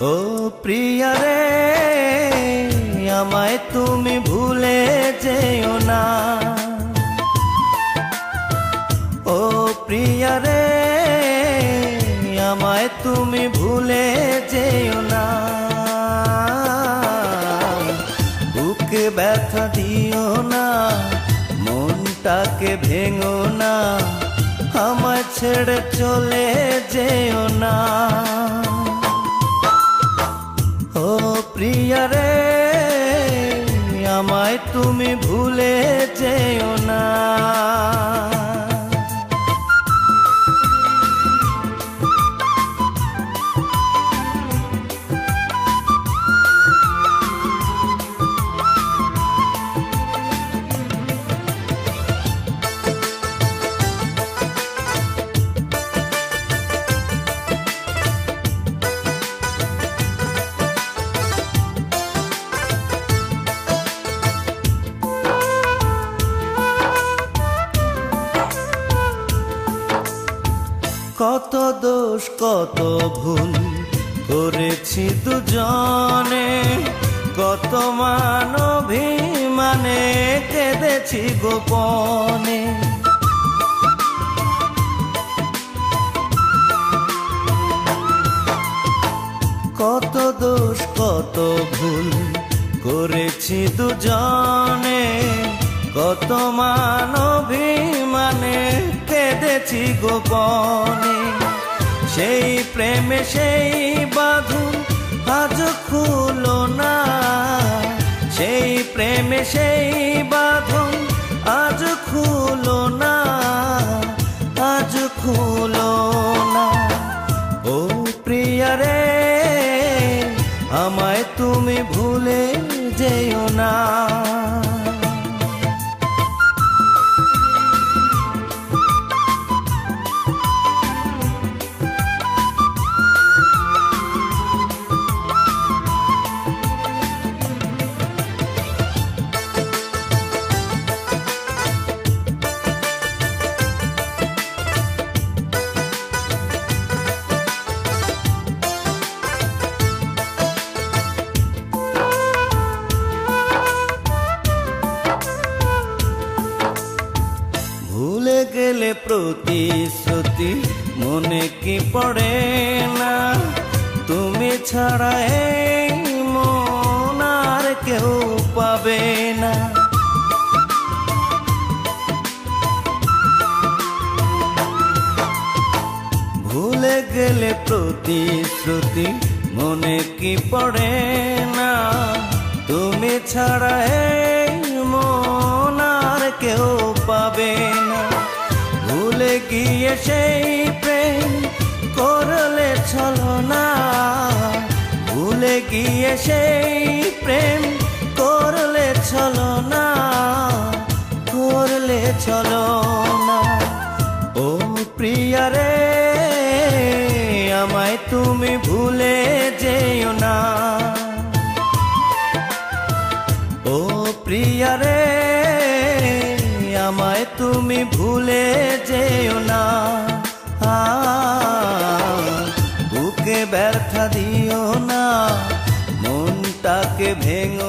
ও প্রিয় রে, আমায় তুমি ভুলে যেও না। ও প্রিয় রে, আমায় তুমি ভুলে যেও না। বুকে ব্যথা দিও না, মনটাকে ভেঙো না, আমায় ছেড়ে চলে যেও না। প্রিয়া আমায় তুমি ভুলে যেও কত দোষ, কত ভুল করেছি দুজনে। কত মান অভিমানে কেঁদেছি গোপনে। কত দোষ, কত ভুল করেছি দুজনে। কত মান কেঁদেছি গোপনে। সেই প্রেমে সেই বাঁধন আজ খুলো না। সেই প্রেমে সেই বাঁধন আজ খুলো না। আজ খুলো না। ও প্রিয়া রে, আমায় তুমি ভুলে যেও না। ভুলে গেলে প্রতিশ্রুতি মনে কি পড়ে না? তুমি ছাড়া এই মন আর কেউ পাবে না। ভুলে গেলে প্রতিশ্রুতি মনে কি পড়ে না? তুমি ছাড়া গিয়ে সেই প্রেম করলে ছলো না। ভুলে গিয়ে সেই প্রেম করলে ছলো না। করলে চলো না। ও প্রিয়া রে, আমায় তুমি ভুলে যেও না। ও প্রিয়া রে আমায় তুমি ভুলে যেও না। বুকে ব্যর্থা দিও না। মনটাকে ভেঙো